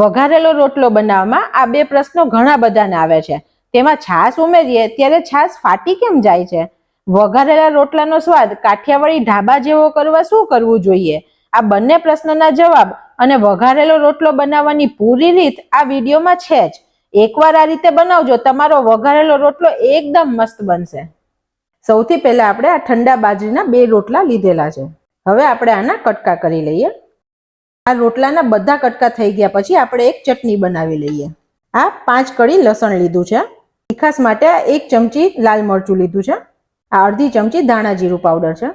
વઘારેલો રોટલો બનાવવામાં આ બે પ્રશ્નો ઘણા બધાને આવે છે. તેમાં છાશ ઉમેરીએ ત્યારે છાશ ફાટી કેમ જાય છે? વઘારેલા રોટલાનો સ્વાદ કાઠિયાવાડી ઢાબા જેવો કરવા શું કરવું જોઈએ? આ બંને પ્રશ્નોના જવાબ અને વઘારેલો રોટલો બનાવવાની પૂરી રીત આ વિડીયોમાં છે જ. એકવાર આ રીતે બનાવજો, તમારો વઘારેલો રોટલો એકદમ મસ્ત બનશે. સૌથી પહેલા આપણે આ ઠંડા બાજરીના બે રોટલા લીધેલા છે. હવે આપણે આના કટકા કરી લઈએ. આ રોટલાના બધા કટકા થઈ ગયા પછી આપણે એક ચટણી બનાવી લઈએ. આ પાંચ કળી લસણ લીધું છે. તીખાસ માટે એક ચમચી લાલ મરચું લીધું છે. આ અડધી ચમચી ધાણા જીરું પાવડર છે.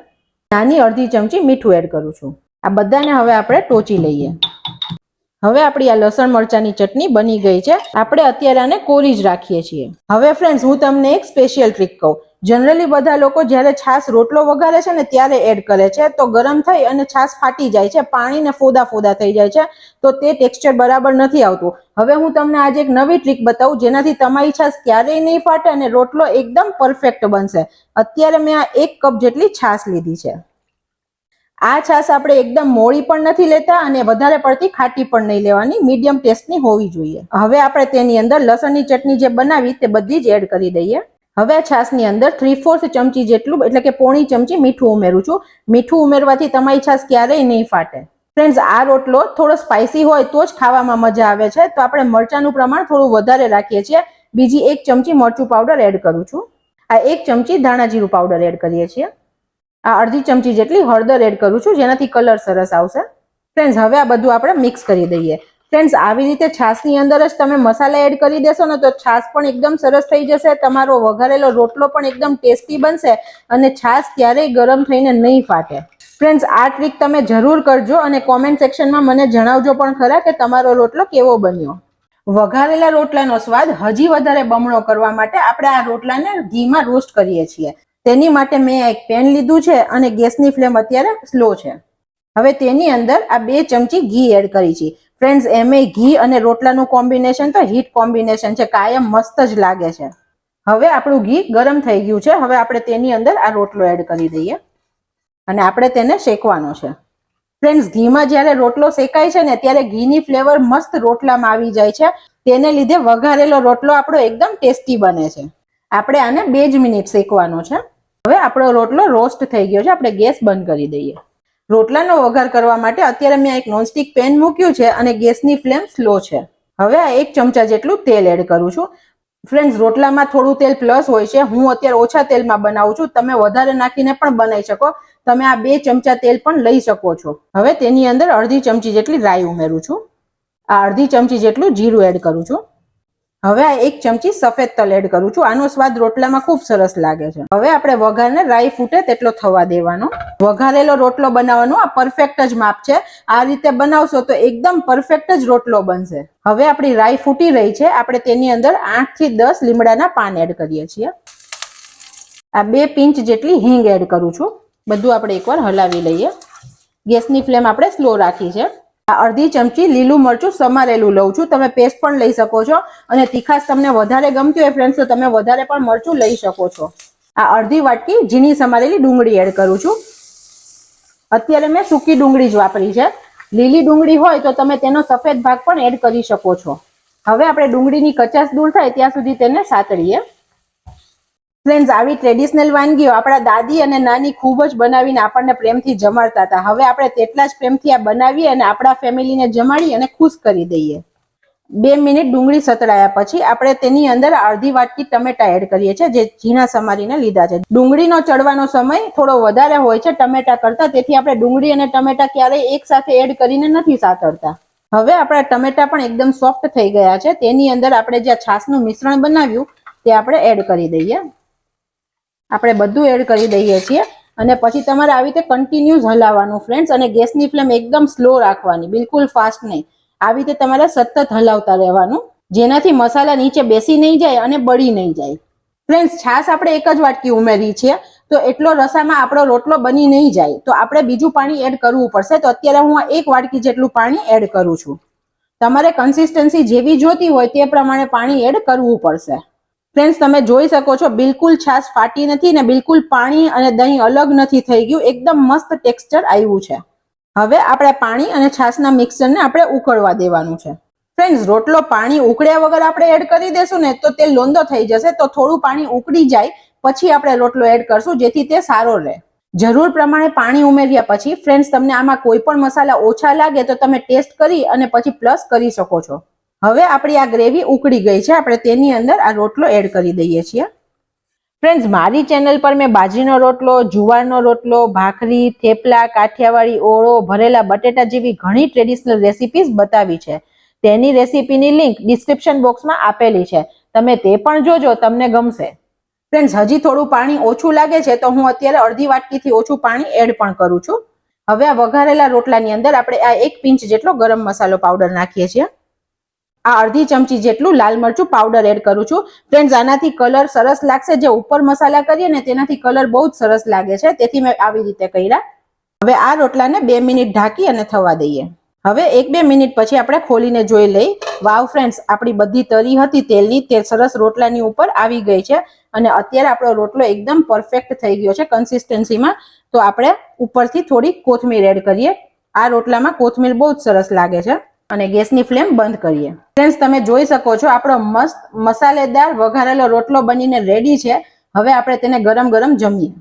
નાની અડધી ચમચી મીઠું એડ કરું છું. આ બધાને હવે આપણે ટોચી લઈએ. હવે આપણી આ લસણ મરચાની ચટણી બની ગઈ છે. આપણે અત્યારે આને કોરી જ રાખીએ છીએ. હવે ફ્રેન્ડ્સ હું તમને એક સ્પેશિયલ ટ્રીક કહું. જનરલી બધા લોકો જ્યારે છાશ રોટલો વઘારે છે ને ત્યારે એડ કરે છે. તો ગરમ થઈ અને છાશ ફાટી જાય છે. પાણીને ફોદા ફોદા થઈ જાય છે. તો તે ટેક્સચર બરાબર નથી આવતું. હવે હું તમને આજે એક નવી ટ્રીક બતાવું જેનાથી તમારી છાશ ક્યારેય નહીં ફાટે અને રોટલો એકદમ પરફેક્ટ બનશે. અત્યારે મેં આ એક કપ જેટલી છાશ લીધી છે. આ છાશ આપણે એકદમ મોળી પણ નથી લેતા અને વધારે પડતી ખાટી પણ નહીં લેવાની. મીડિયમ ટેસ્ટની હોવી જોઈએ. હવે આપણે તેની અંદર લસણની ચટણી જે બનાવી તે બધી જ એડ કરી દઈએ. હવે આ છાશની અંદર થ્રી ફોર્થ ચમચી જેટલું એટલે કે પોણી ચમચી મીઠું ઉમેરું છું. મીઠું ઉમેરવાથી તમારી છાશ ક્યારેય નહીં ફાટે. ફ્રેન્ડ્સ આ રોટલો થોડો સ્પાઇસી હોય તો જ ખાવામાં મજા આવે છે. તો આપણે મરચાંનું પ્રમાણ થોડું વધારે રાખીએ છીએ. બીજી એક ચમચી મરચું પાવડર એડ કરું છું. આ એક ચમચી ધાણા જીરું પાવડર એડ કરીએ છીએ. આ અડધી ચમચી જેટલી હળદર એડ કરું છું, જેનાથી કલર સરસ આવશે. ફ્રેન્ડ્સ હવે આ બધું આપણે મિક્સ કરી દઈએ. ફ્રેન્ડ્સ આવી રીતે છાશની અંદર જ તમે મસાલા એડ કરી દેશો ને તો છાશ પણ એકદમ સરસ થઈ જશે, તમારો વઘારેલો રોટલો પણ એકદમ ટેસ્ટી બનશે અને છાશ ક્યારેય ગરમ થઈને નહીં ફાટે. ફ્રેન્ડ્સ આ ટ્રીક તમે જરૂર કરજો અને કોમેન્ટ સેક્શનમાં મને જણાવજો પણ ખરા કે તમારો રોટલો કેવો બન્યો. વઘારેલા રોટલાનો સ્વાદ હજી વધારે બમણો કરવા માટે આપણે આ રોટલાને ઘીમાં રોસ્ટ કરીએ છીએ. તેની માટે મેં એક પેન લીધું છે અને ગેસની ફ્લેમ અત્યારે સ્લો છે. હવે તેની અંદર આ બે ચમચી ઘી એડ કરી છે. ફ્રેન્ડ્સ એમે ઘી અને રોટલાનું કોમ્બિનેશન તો હીટ કોમ્બિનેશન છે, કાયમ મસ્ત જ લાગે છે. હવે આપણું ઘી ગરમ થઈ ગયું છે, હવે આપણે તેની અંદર આ રોટલો એડ કરી દઈએ. અને આપણે તેને શેકવાનો છે. ફ્રેન્ડ્સ ઘીમાં જ્યારે રોટલો શેકાય છે ને, ત્યારે ઘીની ફ્લેવર મસ્ત રોટલામાં આવી જાય છે. તેને લીધે વઘારેલો રોટલો આપણો એકદમ ટેસ્ટી બને છે. આપણે આને બે જ મિનિટ શેકવાનો છે. હવે આપણો રોટલો રોસ્ટ થઈ ગયો છે, આપણે ગેસ બંધ કરી દઈએ. રોટલાનો વઘાર કરવા માટે અત્યારે મેં એક નોનસ્ટિક પેન મૂક્યું છે અને ગેસની ફ્લેમ સ્લો છે. હવે આ એક ચમચા જેટલું તેલ એડ કરું છું. ફ્રેન્ડ્સ, રોટલામાં થોડું તેલ પ્લસ હોય છે. હું અત્યારે ઓછા તેલમાં બનાવું છું. તમે વધારે નાખીને પણ બનાવી શકો. તમે આ બે ચમચા તેલ પણ લઈ શકો છો. હવે તેની અંદર અડધી ચમચી જેટલી રાઈ ઉમેરું છું. આ અડધી ચમચી જેટલું જીરું એડ કરું છું. હવે આ એક ચમચી સફેદ તલ એડ કરું છું. આનો સ્વાદ રોટલામાં ખૂબ સરસ લાગે છે. હવે આપણે વઘારને રાઈ ફૂટે તેટલો થવા દેવાનો. વઘારેલો રોટલો બનાવવાનો. આ પરફેક્ટ જ માપ છે. આ રીતે બનાવશો તો એકદમ પરફેક્ટ જ રોટલો બનશે. હવે આપણી રાઈ ફૂટી રહી છે. આપણે તેની અંદર આઠથી દસ લીમડાના પાન એડ કરીએ છીએ. આ બે પિંચ જેટલી હિંગ એડ કરું છું. બધું આપણે એકવાર હલાવી લઈએ. ગેસની ફ્લેમ આપણે સ્લો રાખી છે. આ અડધી ચમચી લીલું મરચું સમારેલું લઉં છું. તમે પેસ્ટ પણ લઈ શકો છો. અને તીખાશ તમને વધારે ગમતી હોય ફ્રેન્ડ્સ તો તમે વધારે પણ મરચું લઈ શકો છો. આ અડધી વાટકી ઝીણી સમારેલી ડુંગળી એડ કરું છું. અત્યારે મેં સૂકી ડુંગળી જ વાપરી છે. લીલી ડુંગળી હોય તો તમે તેનો સફેદ ભાગ પણ એડ કરી શકો છો. હવે આપણે ડુંગળીની કચાશ દૂર થાય ત્યાં સુધી તેને સાતળીએ ફ્રેન્ડ્સ આવી ટ્રેડિશનલ વાનગીઓ આપણા દાદી અને નાની ખૂબ જ બનાવીને આપણને પ્રેમથી જમાડતા હતા. હવે આપણે તેટલા જ પ્રેમથી આ બનાવીએ અને આપણા ફેમિલીને જમાડી અને ખુશ કરી દઈએ. બે મિનિટ ડુંગળી સતળાયા પછી આપણે તેની અંદર અડધી વાટકી ટમેટા એડ કરીએ છીએ, જે ઝીણા સમારીને લીધા છે. ડુંગળીનો ચડવાનો સમય થોડો વધારે હોય છે ટમેટા કરતા, તેથી આપણે ડુંગળી અને ટમેટા ક્યારેય એક સાથે એડ કરીને નથી સાતરતા હવે આપણા ટમેટા પણ એકદમ સોફ્ટ થઈ ગયા છે. તેની અંદર આપણે જે છાસનું મિશ્રણ બનાવ્યું, તે આપણે એડ કરી દઈએ. આપણે બધું એડ કરી દઈએ છીએ. અને પછી તમારે આવી રીતે કન્ટિન્યુઝ હલાવવાનું ફ્રેન્ડ્સ અને ગેસની ફ્લેમ એકદમ સ્લો રાખવાની, બિલકુલ ફાસ્ટ નહીં. આવી રીતે તમારે સતત હલાવતા રહેવાનું, જેનાથી મસાલા નીચે બેસી નહીં જાય અને બળી નહીં જાય. ફ્રેન્ડ્સ છાશ આપણે એક જ વાટકી ઉમેરી છે, તો એટલો રસામાં આપણો રોટલો બની નહીં જાય. તો આપણે બીજું પાણી એડ કરવું પડશે. તો અત્યારે હું એક વાટકી જેટલું પાણી એડ કરું છું. તમારે કન્સિસ્ટન્સી જેવી જોતી હોય તે પ્રમાણે પાણી એડ કરવું પડશે. ફ્રેન્ડ્સ તમે જોઈ શકો છો, બિલકુલ છાશ ફાટી નથી ને બિલકુલ પાણી અને દહીં અલગ નથી થઈ ગયું. એકદમ મસ્ત ટેક્સચર આવ્યું છે. હવે આપણે પાણી અને છાશના મિક્સરને આપણે ઉકળવા દેવાનું છે. ફ્રેન્ડ્સ રોટલો પાણી ઉકળ્યા વગર આપણે એડ કરી દેશું ને તો તે લોંદો થઈ જશે, તો થોડું પાણી ઉકળી જાય, પછી આપણે રોટલો એડ કરશું જેથી તે સારો રહે. જરૂર પ્રમાણે પાણી ઉમેર્યા પછી ફ્રેન્ડ્સ તમને આમાં કોઈ પણ મસાલા ઓછા લાગે તો તમે ટેસ્ટ કરી અને પછી પ્લસ કરી શકો છો. હવે આપણી આ ગ્રેવી ઉકળી ગઈ છે. આપણે તેની અંદર આ રોટલો એડ કરી દઈએ છીએ. ફ્રેન્ડ્સ, મારી ચેનલ પર મેં બાજરીનો રોટલો, જુવારનો રોટલો, ભાખરી, થેપલા, કાઠિયાવાડી ઓળો, ભરેલા બટેટા જેવી ઘણી ટ્રેડિશનલ રેસિપીઝ બતાવી છે. તેની રેસિપીની લિંક ડિસ્ક્રિપ્શન બોક્સમાં આપેલી છે. તમે તે પણ જોજો, તમને ગમશે. ફ્રેન્ડ્સ, હજી થોડું પાણી ઓછું લાગે છે, તો હું અત્યારે અડધી વાટકીથી ઓછું પાણી એડ પણ કરું છું. હવે આ વઘારેલા રોટલાની અંદર આપણે આ એક પિંચ જેટલો ગરમ મસાલો પાવડર નાખીએ છીએ. આ અડધી ચમચી જેટલું લાલ મરચું પાવડર એડ કરું છું. ફ્રેન્ડ્સ આનાથી કલર સરસ લાગશે. જે ઉપર મસાલા કરીએ ને તેનાથી કલર બહુ જ સરસ લાગે છે. તેથી મેં આવી રીતે કર્યા. હવે આ રોટલાને બે મિનિટ ઢાંકી અને થવા દઈએ. હવે એક બે મિનિટ પછી આપણે ખોલીને જોઈ લઈ. વાવ ફ્રેન્ડ્સ આપણી બધી તરી હતી, તેલની, તે સરસ રોટલાની ઉપર આવી ગઈ છે. અને અત્યારે આપણો રોટલો એકદમ પરફેક્ટ થઈ ગયો છે કન્સિસ્ટન્સીમાં તો આપણે ઉપરથી થોડી કોથમીર એડ કરીએ. આ રોટલામાં કોથમીર બહુ જ સરસ લાગે છે. અને ગેસની ફ્લેમ બંધ કરીએ. ફ્રેન્ડ્સ તમે જોઈ શકો છો, આપણો મસ્ત મસાલેદાર વઘારેલો રોટલો બનીને રેડી છે. હવે આપણે તેને ગરમ ગરમ જમીએ.